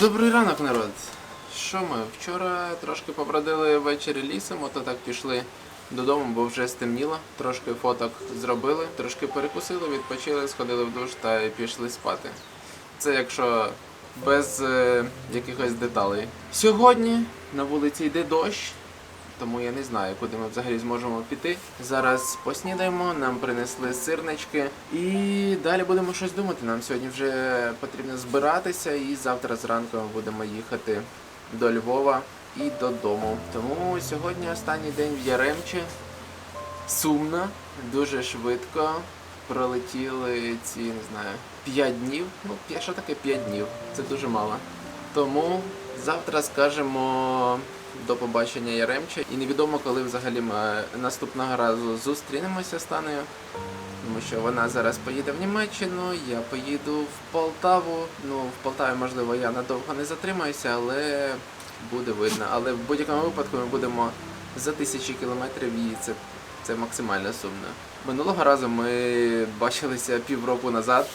Добрий ранок, народ. Що ми? Вчора трошки побродили ввечері лісом, ото так пішли додому, бо вже стемніло. Трошки фоток зробили, трошки перекусили, відпочили, сходили в душ та пішли спати. Це якщо без е, якихось деталей. Сьогодні на вулиці йде дощ, тому я не знаю, куди ми взагалі зможемо піти. Зараз поснідаємо, нам принесли сирнички і далі будемо щось думати. Нам сьогодні вже потрібно збиратися, і завтра зранку ми будемо їхати до Львова і додому. Тому сьогодні останній день в Яремчі. Сумно, дуже швидко. Пролетіли ці, не знаю, 5 днів. Ну, що таке 5 днів? Це дуже мало. Тому завтра скажемо до побачення Яремча. І невідомо, коли взагалі ми наступного разу зустрінемося з Танею. Тому що вона зараз поїде в Німеччину, я поїду в Полтаву. Ну, в Полтаві, можливо, я надовго не затримаюся, але буде видно. Але в будь-якому випадку ми будемо за тисячі кілометрів і це, це максимально сумно. Минулого разу ми бачилися півроку назад,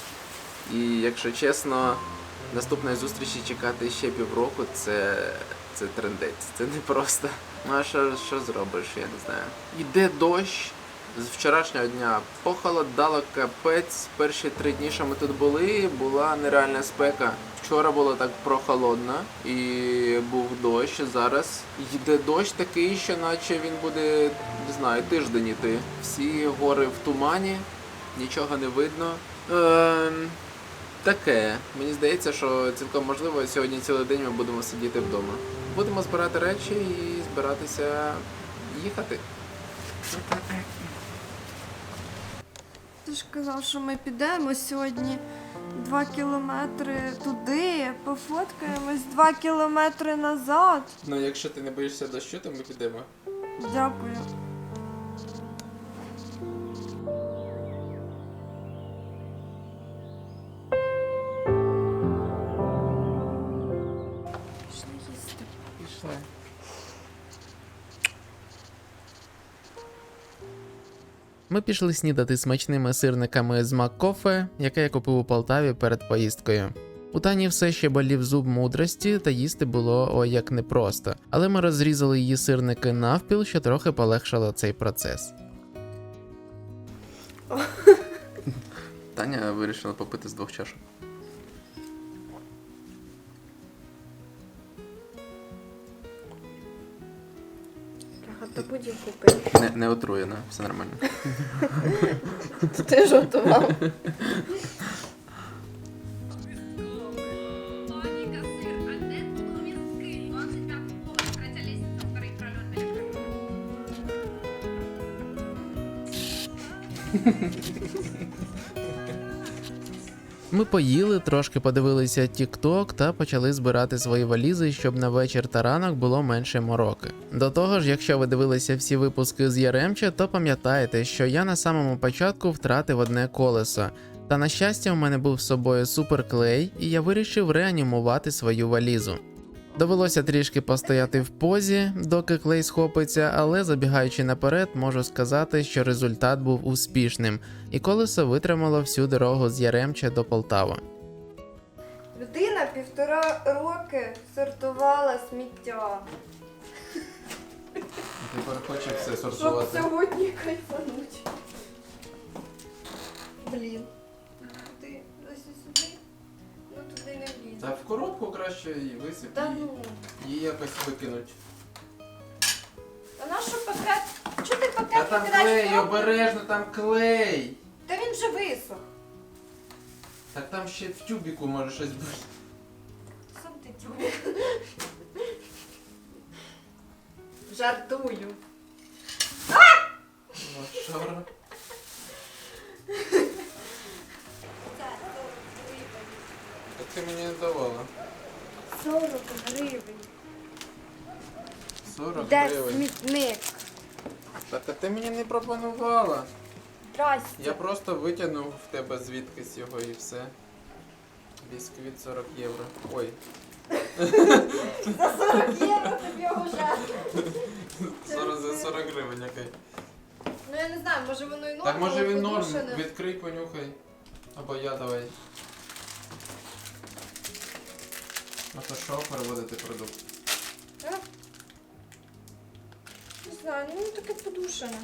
і якщо чесно, наступної зустрічі чекати ще півроку це, це трендець. Це не просто. Ну а що, що зробиш, я не знаю. Іде дощ. З вчорашнього дня похолодало капець. Перші три дні, що ми тут були, була нереальна спека. Вчора було так прохолодно і був дощ. Зараз йде дощ такий, що наче він буде, не знаю, тиждень іти. Всі гори в тумані, нічого не видно. Ем, таке. Мені здається, що цілком можливо сьогодні цілий день ми будемо сидіти вдома. Будемо збирати речі і збиратися їхати. Ти ж казав, що ми підемо сьогодні два кілометри туди, пофоткаємось два кілометри назад. Ну, якщо ти не боїшся дощу, то ми підемо. Дякую. Ми пішли снідати смачними сирниками з Маккофе, яке я купив у Полтаві перед поїздкою. У Тані все ще болів зуб мудрості, та їсти було ой як непросто. Але ми розрізали її сирники навпіл, що трохи полегшило цей процес. Таня вирішила попити з двох чашок. То купити. Не, не отруєна, все нормально. Ти жартував. Ми поїли, трошки подивилися TikTok та почали збирати свої валізи, щоб на вечір та ранок було менше мороки. До того ж, якщо ви дивилися всі випуски з Яремча, то пам'ятаєте, що я на самому початку втратив одне колесо. Та на щастя, у мене був з собою суперклей, і я вирішив реанімувати свою валізу. Довелося трішки постояти в позі, доки клей схопиться, але забігаючи наперед, можу сказати, що результат був успішним, і колесо витримало всю дорогу з Яремча до Полтави. Людина півтора роки сортувала сміття. Тепер хоче все Щоб сьогодні кайфануть. Блін. Та в коробку краще її висип Та ну. її якось викинуть. А на що пакет? Чого ти Та пакет там викидаєш? в клей, коробку? обережно, там клей! Та він вже висох. Так там ще в тюбіку може щось бути. Сам ти тюбі. Жартую. Лошара. Так ти мені не давала. 40 гривень. 40 Де гривень. смітник? Так а ти мені не пропонувала. Здрасте. Я просто витягнув в тебе звідкись його і все. Бісквіт 40 євро. Ой, За 40 євро тобі вже. 40 за 40 гривень який. Ну я не знаю, може воно і норм. Так може але він норм. Відкрий, понюхай. Або я давай. А то що переводити продукт? А? Не знаю, ну таке подушене.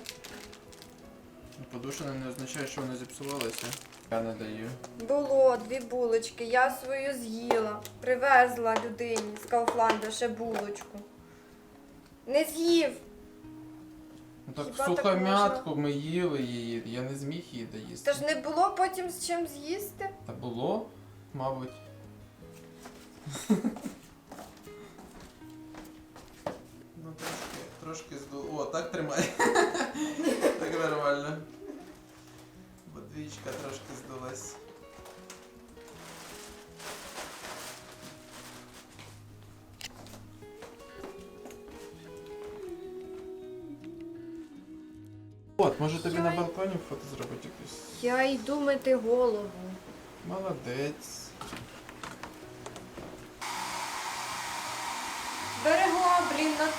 Подушина не означає, що воно зіпсувалося. Я не даю. Було дві булочки, я свою з'їла. Привезла людині з Кауфланда ще булочку. Не з'їв. Ну так Хіба так можна? ми їли її, я не зміг її доїсти. Та ж не було потім з чим з'їсти. Та було, мабуть. Ну трошки, трошки здуло. О, так тримай. так нормально. Бо двічка трошки здулась. От, може тобі на балконі фото зробити якусь? Я йду мити голову. Молодець.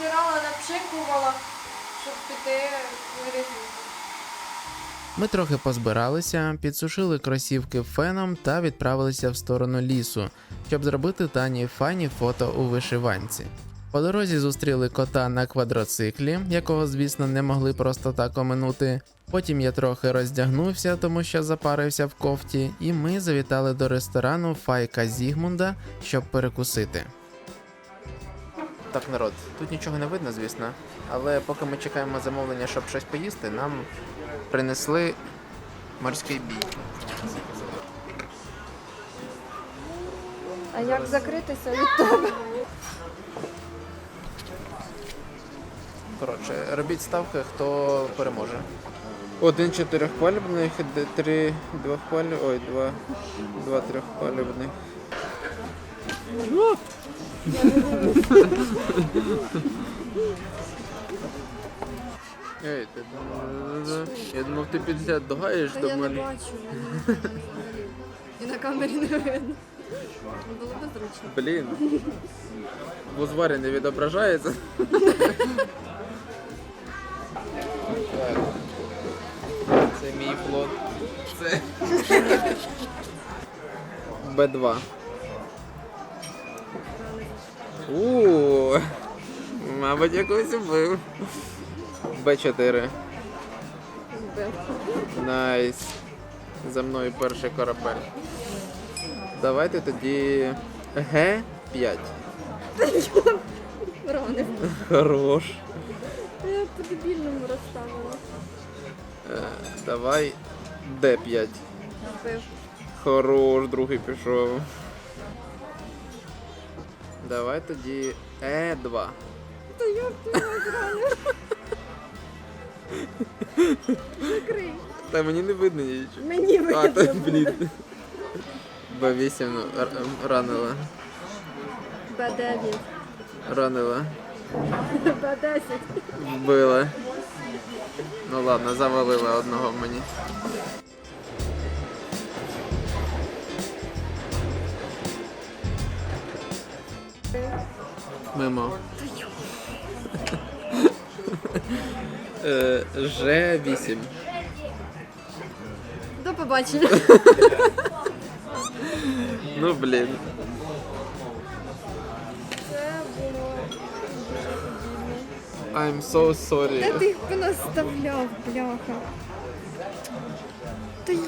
Натирала, напшикувала, щоб піти в. Ми трохи позбиралися, підсушили кросівки феном та відправилися в сторону лісу, щоб зробити Тані файні фото у вишиванці. По дорозі зустріли кота на квадроциклі, якого, звісно, не могли просто так оминути. Потім я трохи роздягнувся, тому що запарився в кофті, і ми завітали до ресторану Файка Зігмунда, щоб перекусити. Так, народ, тут нічого не видно, звісно. Але поки ми чекаємо замовлення, щоб щось поїсти, нам принесли морський бій. А як закритися від тебе? Коротше, робіть ставки, хто переможе. Один чотирьохпалюбних, три двохпалюбних, ой, два, два трьохпалюбних. Ей, ти, я думав, ти 50 догаєш Та до я не мене. бачу. мені взагалі. І на камері не видно. Було б зручно. Блін. В узварі не відображається. Це мій флот. Це. Б2. У, мабуть, якось убив. Б4. Найс. За мною перший корабель. Давайте тоді Г5. Ронив. Хорош. Я по-дебільному розставила. Е, давай Д5. Пив. Хорош, другий пішов. Давай тоді Е2. Та як ти реально? Закрий. Та мені не видно нічого. Мені А, та видно. блін. Б8 ну, р- ранила. Б9. Ранила. Б10. Вбила. Ну ладно, завалила одного мені. Мимо. Е, Ж8. До побачення. Ну блін. I'm so sorry. ти їх понаставляв, бляха? Та й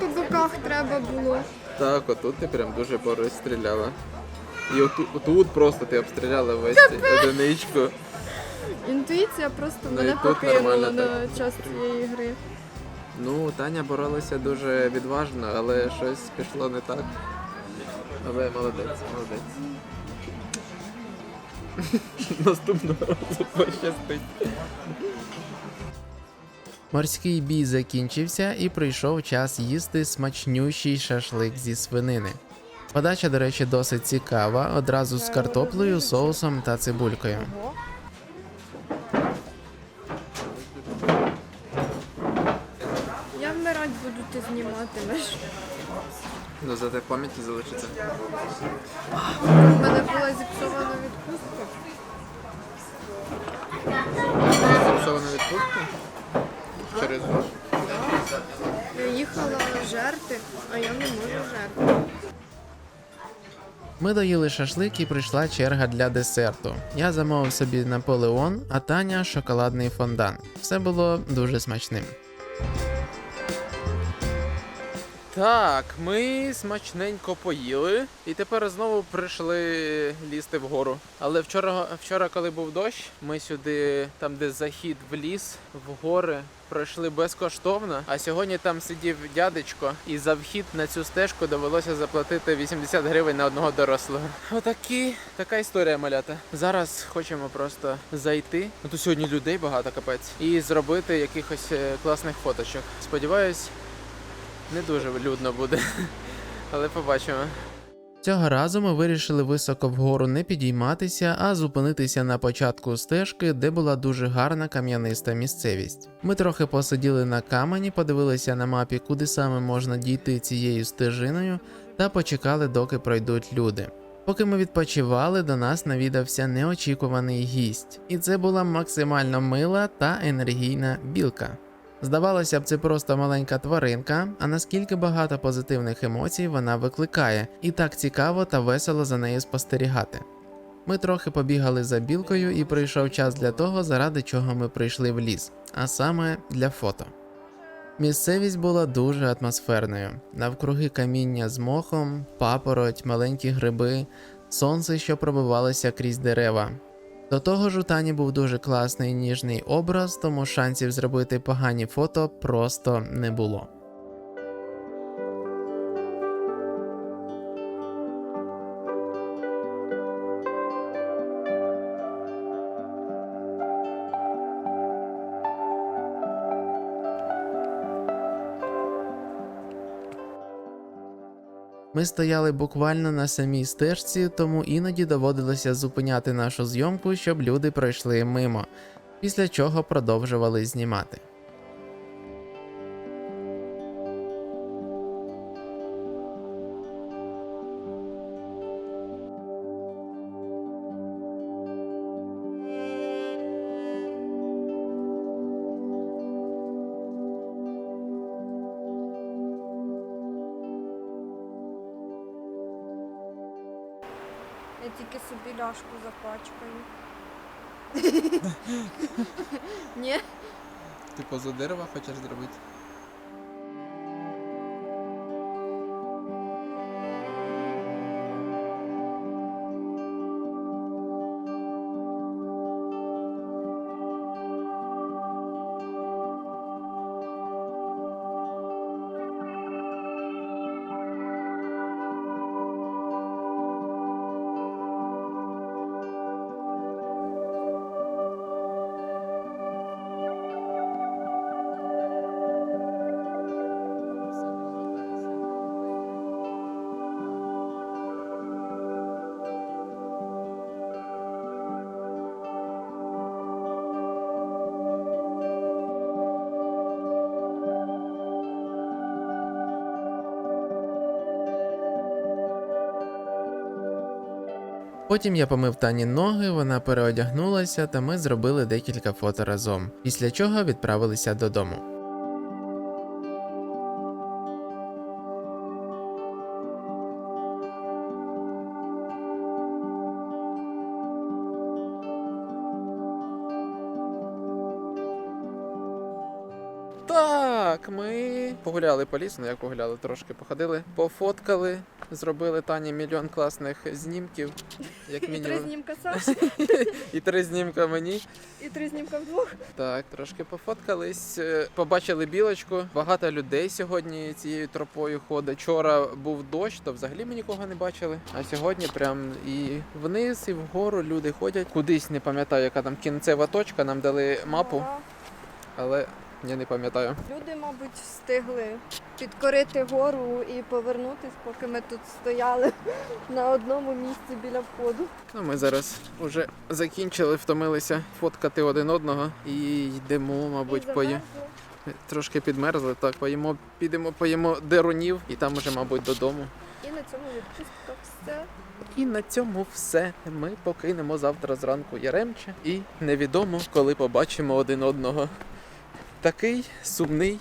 по боках треба було. Так, отут ти прям дуже поруч стріляла. І отут, отут просто ти обстріляла весь цей одиничку. Інтуїція просто Ну, мене тут покинула нормально на так. час цієї гри. Ну, Таня боролася дуже відважно, але щось пішло не так. Але молодець, молодець. Наступного разу пощастить. Морський бій закінчився і прийшов час їсти смачнющий шашлик зі свинини. Подача, до речі, досить цікава, одразу з картоплею, соусом та цибулькою. Я вмирать буду, ти зніматимеш. Ну, зате пам'яті залишиться. У мене була зіпсована відпустка. Зіпсована відпустка? Через вас? Я їхала жерти, а я не можу жерти. Ми доїли шашлик і прийшла черга для десерту. Я замовив собі Наполеон, а Таня шоколадний фондан. Все було дуже смачним. Так, ми смачненько поїли і тепер знову прийшли лізти вгору. Але вчора, вчора, коли був дощ, ми сюди, там де захід в ліс, в гори, пройшли безкоштовно. А сьогодні там сидів дядечко, і за вхід на цю стежку довелося заплатити 80 гривень на одного дорослого. Отакі, така історія малята. Зараз хочемо просто зайти. Ну тут сьогодні людей багато капець, і зробити якихось е, класних фоточок. Сподіваюсь, не дуже людно буде, але побачимо. Цього разу ми вирішили високо вгору не підійматися, а зупинитися на початку стежки, де була дуже гарна кам'яниста місцевість. Ми трохи посиділи на камені, подивилися на мапі, куди саме можна дійти цією стежиною, та почекали, доки пройдуть люди. Поки ми відпочивали, до нас навідався неочікуваний гість, і це була максимально мила та енергійна білка. Здавалося б, це просто маленька тваринка, а наскільки багато позитивних емоцій вона викликає, і так цікаво та весело за нею спостерігати. Ми трохи побігали за білкою, і прийшов час для того, заради чого ми прийшли в ліс, а саме для фото. Місцевість була дуже атмосферною. Навкруги каміння з мохом, папороть, маленькі гриби, сонце, що пробивалося крізь дерева. До того ж, у Тані був дуже класний ніжний образ, тому шансів зробити погані фото просто не було. Ми стояли буквально на самій стежці, тому іноді доводилося зупиняти нашу зйомку, щоб люди пройшли мимо, після чого продовжували знімати. Поза дерева хочеш зробити? Потім я помив Тані ноги, вона переодягнулася, та ми зробили декілька фото разом, після чого відправилися додому. Погуляли по лісу, ну як погуляли, трошки походили, пофоткали, зробили Тані мільйон класних знімків, як І три мінімум. знімка Саші, І три знімка мені. і три знімка вдвох. Так, трошки пофоткались, е, побачили білочку. Багато людей сьогодні цією тропою ходить. Вчора був дощ, то взагалі ми нікого не бачили. А сьогодні прям і вниз, і вгору люди ходять. Кудись не пам'ятаю, яка там кінцева точка. Нам дали мапу, Ага. але я не пам'ятаю. Люди, мабуть, встигли підкорити гору і повернутись, поки ми тут стояли на одному місці біля входу. Ну, ми зараз вже закінчили, втомилися фоткати один одного і йдемо, мабуть, І пої... трошки підмерзли. Так, поїмо, підемо, поїмо дерунів і там уже, мабуть, додому. І на цьому відпустка все. І на цьому все. Ми покинемо завтра зранку Яремче і невідомо, коли побачимо один одного. Такий сумний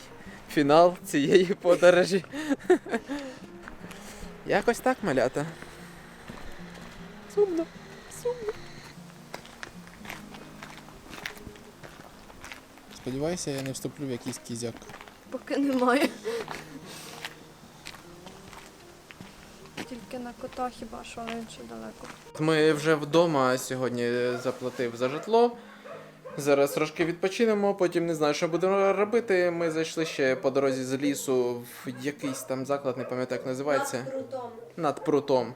фінал цієї подорожі. Якось так, малята. Сумно. Сумно. Сподіваюся, я не вступлю в якийсь кізяк. Поки немає. Тільки на кота хіба що, але він ще далеко. Ми вже вдома сьогодні заплатив за житло. Зараз трошки відпочинемо, потім не знаю, що будемо робити. Ми зайшли ще по дорозі з лісу в якийсь там заклад, не пам'ятаю, як називається. Прутом. Над прутом.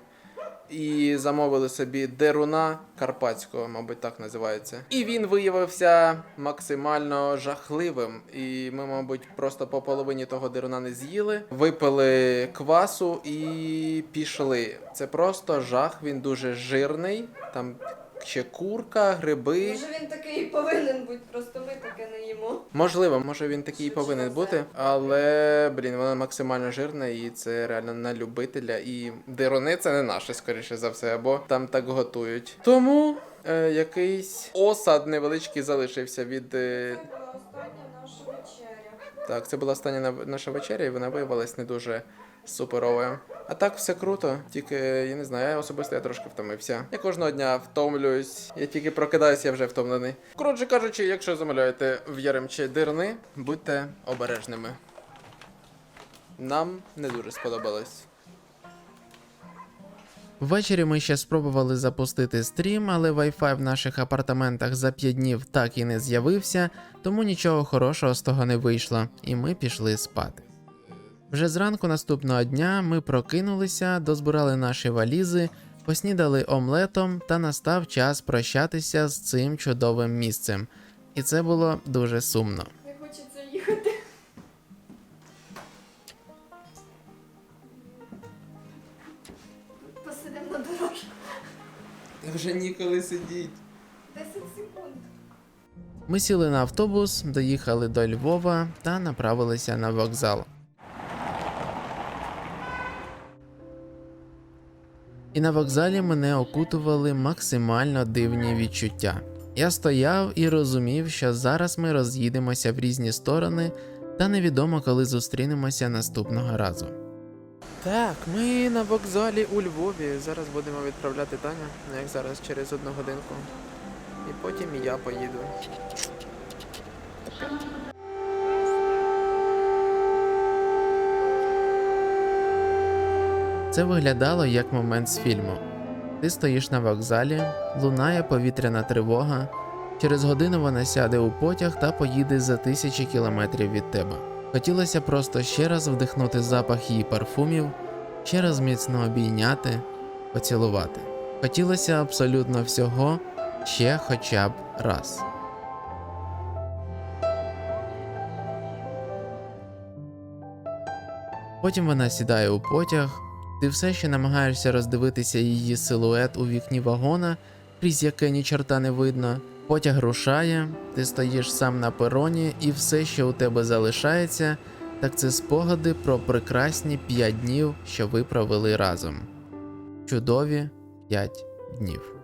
І замовили собі деруна карпатського, мабуть, так називається. І він виявився максимально жахливим. І ми, мабуть, просто по половині того деруна не з'їли, випили квасу і пішли. Це просто жах. Він дуже жирний. Там ще курка, гриби. Може він такий і повинен бути, просто ми таке не їмо. Можливо, може він такий і повинен бути, але блін, вона максимально жирна і це реально на любителя. І деруни це не наше, скоріше за все, або там так готують. Тому е, якийсь осад невеличкий залишився від. Е, Це була остання наша вечеря. так, це була остання нав- наша вечеря, і вона виявилась не дуже суперовою. А так все круто, тільки я не знаю, я особисто я трошки втомився. Я кожного дня втомлююсь, я тільки прокидаюсь, я вже втомлений. Коротше кажучи, якщо замовляєте в Яремче дирни, будьте обережними. Нам не дуже сподобалось. Ввечері ми ще спробували запустити стрім, але Wi-Fi в наших апартаментах за 5 днів так і не з'явився, тому нічого хорошого з того не вийшло, і ми пішли спати. Вже зранку наступного дня ми прокинулися, дозбирали наші валізи, поснідали омлетом та настав час прощатися з цим чудовим місцем. І це було дуже сумно. Не хочеться їхати. Посидимо на дорожку. Вже ніколи сидіть. 10 секунд. Ми сіли на автобус, доїхали до Львова та направилися на вокзал. На вокзалі мене окутували максимально дивні відчуття. Я стояв і розумів, що зараз ми роз'їдемося в різні сторони, та невідомо, коли зустрінемося наступного разу. Так, ми на вокзалі у Львові. Зараз будемо відправляти Таню, ну, як зараз через одну годинку. І потім я поїду. Це виглядало як момент з фільму. Ти стоїш на вокзалі, лунає повітряна тривога. Через годину вона сяде у потяг та поїде за тисячі кілометрів від тебе. Хотілося просто ще раз вдихнути запах її парфумів, ще раз міцно обійняти, поцілувати. Хотілося абсолютно всього ще хоча б раз. Потім вона сідає у потяг, ти все ще намагаєшся роздивитися її силует у вікні вагона, крізь яке ні чорта не видно. Потяг рушає, ти стоїш сам на пероні, і все, що у тебе залишається, так це спогади про прекрасні п'ять днів, що ви провели разом. Чудові п'ять днів.